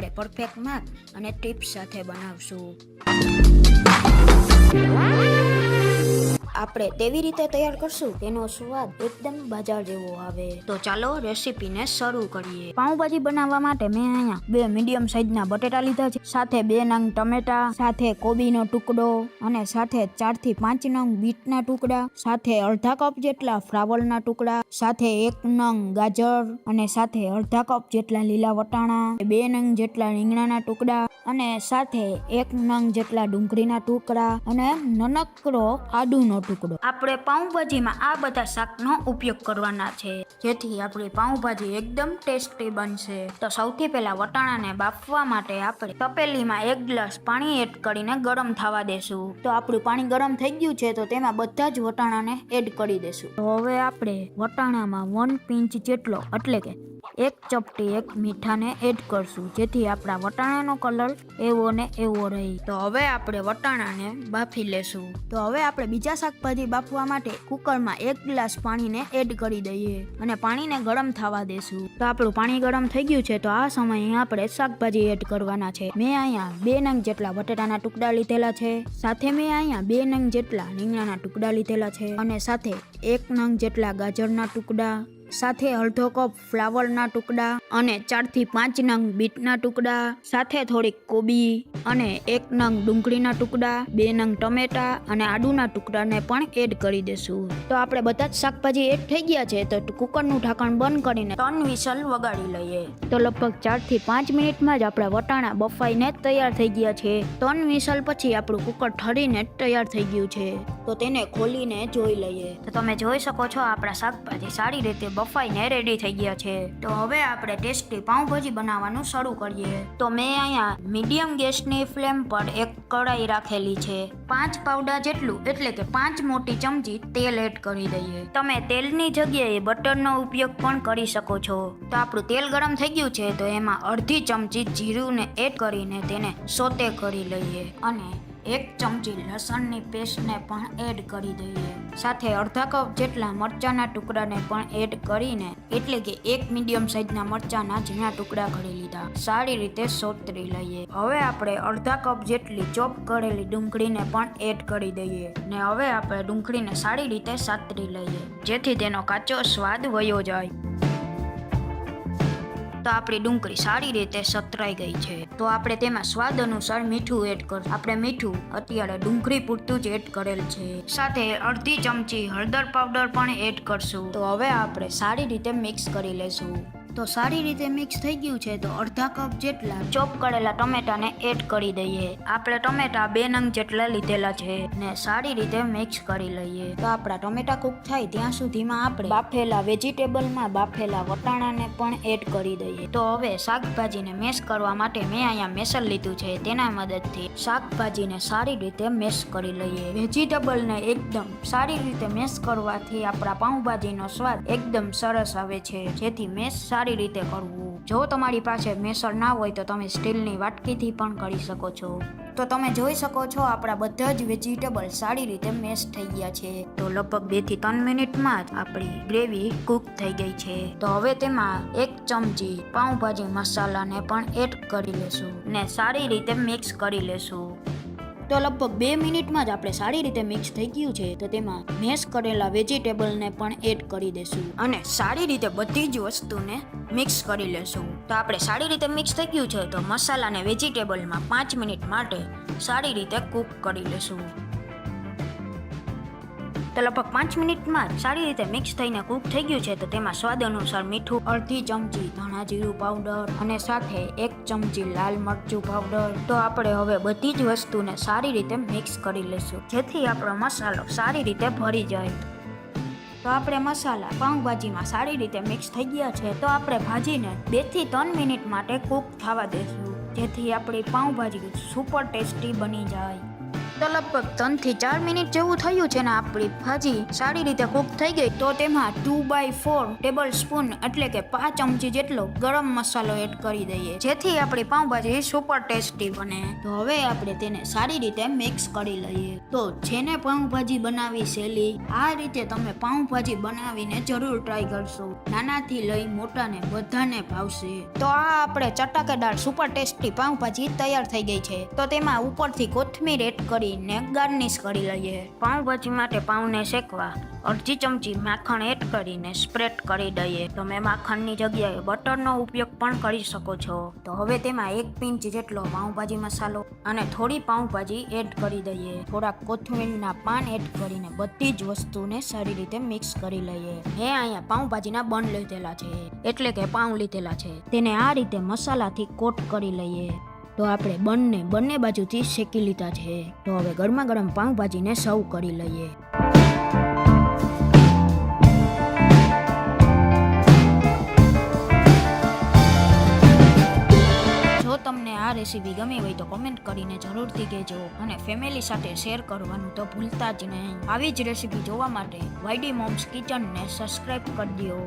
આપણે perfect mark અને tips સાથે બનાવશું. આપણે તેવી રીતે તૈયાર કરશું તેનો સ્વાદ એકદમ બજાર જેવો આવે. તો ચાલો રેસીપીને શરૂ કરીએ. પાઉંભાજી બનાવવા માટે મેં અહીંયા બે મીડિયમ સાઈઝના બટેટા લીધા છે સાથે બે નંગ ટમેટા સાથે કોબીનો ટુકડો અને સાથે ચારથી પાંચ નંગ બીટના ટુકડા સાથે અડધા કપ જેટલા ફ્લાવરના ટુકડા સાથે એક નંગ ગાજર અને સાથે અડધા કપ જેટલા લીલા વટાણા બે નંગ જેટલા રીંગણાના ટુકડા અને સાથે એક નંગ જેટલા ડુંગળીના ટુકડા અને નનકડો આદુનો ટુકડો. આપણે પાઉંભાજીમાં આ બધા શાકનો ઉપયોગ કરવાના છે. જેથી આપણી પાઉંભાજી એકદમ ટેસ્ટી બનશે. તો સૌથી પહેલા વટાણાને બાફવા માટે આપણે તપેલીમાં એક ગ્લાસ પાણી એડ કરીને ગરમ થવા દેશું. તો આપણું પાણી ગરમ થઈ ગયું છે તો તેમાં બધા જ વટાણાને એડ કરી દેશું. હવે આપણે વટાણામાં વન પિંચ જેટલો, એટલે કે એક ચપટી, એક મીઠાને એડ કરશું. જેથી આપણા વટાણાનો કલર એવો ને એવો રહે. તો હવે આપણે વટાણાને બાફી લેશું. તો હવે આપણે બીજા શાકભાજી બાફવા માટે કુકરમાં એક ગ્લાસ પાણીને એડ કરી દઈએ અને પાણીને ગરમ થવા દેશું. તો આપણું પાણી ગરમ થઈ ગયું છે, તો આ સમયે આપણે શાકભાજી એડ કરવાના છે. મેં અહીંયા બે નંગ જેટલા બટેટાના ટુકડા લીધેલા છે. સાથે મેં અહીંયા બે નંગ જેટલા રીંગણાના ટુકડા લીધેલા છે. અને સાથે એક નંગ જેટલા ગાજરના ટુકડા. સાથે અડધો કપ ફ્લાવરના ટુકડા અને ચારથી પાંચ નંગ બીટના ટુકડા, સાથે થોડીક કોબી અને એક નંગ ડુંગળીના ટુકડા, બે નંગ ટમેટા અને આડુના ટુકડાને પણ એડ કરી દેશું. તો આપણે બધા જ શાકભાજી એડ થઈ ગયા છે, તો કુકરનું ઢાંકણ બંધ કરીને ત્રણ વિસલ વગાડી લઈએ. તો લગભગ ચારથી પાંચ મિનિટમાં જ આપણા વટાણા બફાઈને તૈયાર થઈ ગયા છે. ત્રણ વિસલ પછી આપણું કુકર ઠરીને તૈયાર થઈ ગયું છે. તો તેને ખોલીને જોઈ લઈએ. તો તમે જોઈ શકો છો, આપણા શાકભાજી સારી રીતે બફાઈને રેડી થઈ ગયા છે. તો હવે આપણે ટેસ્ટી પાઉંભાજી બનાવવાનું શરૂ કરીએ. તો મેં અહીંયા મીડિયમ ગેસની ફ્લેમ પર એક કડાઈ રાખેલી છે. પાંચ પાવડા જેટલું, એટલે કે પાંચ મોટી ચમચી તેલ એડ કરી દઈએ. તમે તેલની જગ્યાએ બટરનો ઉપયોગ પણ કરી શકો છો. તો આપણું તેલ ગરમ થઈ ગયું છે, તો એમાં અડધી ચમચી જીરુંને એડ કરીને તેને સોતે કરી લઈએ. અને એક ચમચી લસણની પેસ્ટને પણ એડ કરી દઈએ. સાથે અડધા કપ જેટલા મરચાના ટુકડાને પણ એડ કરીને, એટલે કે એક મીડિયમ સાઈઝના મરચાના ઝીણા ટુકડા કરી લીધા. સારી રીતે સોતરી લઈએ. હવે આપણે અડધા કપ જેટલી ચોપ કરેલી ડુંગળીને પણ એડ કરી દઈએ ને હવે આપણે ડુંગળીને સારી રીતે સાતરી લઈએ, જેથી તેનો કાચો સ્વાદ વયો જાય. તો આપણી ડુંગળી સારી રીતે સતરાઈ ગઈ છે. તો આપણે તેમાં સ્વાદ અનુસાર મીઠું એડ કર, આપણે મીઠું અત્યારે ડુંગળી પૂરતું જ એડ કરેલ છે. સાથે અડધી ચમચી હળદર પાવડર પણ એડ કરશું. તો હવે આપણે સારી રીતે મિક્સ કરી લેશું. તો સારી રીતે મિક્સ થઈ ગયું છે તો અડધા કપ જેટલા ચોપ કરેલા ટમેટાને એડ કરી દઈએ. આપણે ટમેટા બે નંગ જેટલા લીધેલા છે ને સારી રીતે મિક્સ કરી લઈએ. તો આપણા ટમેટા કુક થાય ત્યાં સુધીમાં આપણે બાફેલા વેજીટેબલમાં બાફેલા વટાણાને પણ એડ કરી દઈએ. તો હવે શાકભાજીને મેશ કરવા માટે મેં અહીંયા મેસર લીધું છે, તેના મદદથી શાકભાજીને સારી રીતે મેશ કરી લઈએ. વેજીટેબલને એકદમ સારી રીતે મેશ કરવાથી આપણા પાઉંભાજીનો સ્વાદ એકદમ સરસ આવે છે, જેથી મેશ સારી રીતે કરવું. જો તમારી પાસે મેસર ના હોય તો તમે સ્ટીલની વાટકીથી પણ કરી શકો છો. તો તમે જોઈ શકો છો આપણા બધા જ વેજીટેબલ સારી રીતે મેશ થઈ ગયા છે. તો લગભગ બેથી ત્રણ મિનિટમાં જ આપણી ગ્રેવી કૂક થઈ ગઈ છે. તો હવે તેમાં એક ચમચી પાઉંભાજી મસાલાને પણ એડ કરી લેશું ને સારી રીતે મિક્સ કરી લેશું. તો લગભગ બે મિનિટમાં જ આપણે સારી રીતે મિક્સ થઈ ગયું છે. તો તેમાં મેશ કરેલા વેજીટેબલને પણ એડ કરી દેશું. અને સારી રીતે બધી જ વસ્તુને મિક્સ કરી લેશું. તો આપણે સારી રીતે મિક્સ થઈ ગયું છે, તો મસાલાને વેજીટેબલમાં પાંચ મિનિટ માટે સારી રીતે કૂક કરી લેશું. તો લગભગ પાંચ મિનિટમાં સારી રીતે મિક્સ થઈને કૂક થઈ ગયું છે તો તેમાં સ્વાદ અનુસાર મીઠું, અડધી ચમચી ધાણા જીરું પાવડર અને સાથે એક ચમચી લાલ મરચું પાવડર તો આપણે હવે બધી જ વસ્તુને સારી રીતે મિક્સ કરી લઈશું, જેથી આપણો મસાલો સારી રીતે ભરી જાય. તો આપણે મસાલા પાઉંભાજીમાં સારી રીતે મિક્સ થઈ ગયા છે, તો આપણે ભાજીને બેથી ત્રણ મિનિટ માટે કૂક થવા દઈશું, જેથી આપણી પાઉંભાજી સુપર ટેસ્ટી બની જાય. તો લગભગ ત્રણથી ચાર મિનિટ જેવું થયું છે ને આપણી ભાજી સારી રીતે કૂક થઈ ગઈ. તો તેમાં two by four tablespoon એટલે કે પાંચ ચમચી જેટલો ગરમ મસાલો એડ કરી દઈએ, જેથી આપણી પાઉંભાજી સુપર ટેસ્ટી બને. તો હવે આપણે તેને સારી રીતે મિક્સ કરી લઈએ. તો જેને પાઉંભાજી બનાવી સહેલી, આ રીતે તમે પાઉંભાજી બનાવીને જરૂર ટ્રાય કરશો. નાનાથી લઈ મોટાને બધાને ભાવશે. તો આ આપણે ચટાકેદાર સુપર ટેસ્ટી પાઉંભાજી તૈયાર થઈ ગઈ છે. તો તેમાં ઉપરથી કોથમીર એડ કરીને ગાર્નિશ કરી લઈએ. પાઉંભાજી માટે પાઉંને શેકવા, અડધી ચમચી માખણ એડ કરીને સ્પ્રેડ કરી દઈએ. તમે માખણની જગ્યાએ બટરનો ઉપયોગ પણ કરી શકો છો. તો હવે તેમાં એક પિંચ જેટલો પાઉંભાજી મસાલો અને થોડી પાઉંભાજી એડ કરી દઈએ. થોડા કોથમીરના પાન એડ કરીને બધી જ વસ્તુને સારી રીતે મિક્સ કરી લઈએ. મેં અહીંયા પાઉંભાજીના બન લીધેલા છે. એટલે કે પાઉં લીધેલા છે. તેને આ રીતે મસાલાથી કોટ કરી લઈએ. તો આપણે બંને બંને બાજુથી શેકી લીધા છે. તો હવે ગરમા ગરમ પાઉંભાજીને સર્વ કરી લઈએ. જો તમને આ રેસીપી ગમી હોય તો કોમેન્ટ કરીને જરૂરથી કહેજો અને ફેમિલી સાથે શેર કરવાનું તો ભૂલતા જ નહીં. આવી જ રેસીપી જોવા માટે વાયડી મોમ્સ કિચનને સબસ્ક્રાઈબ કરી દો.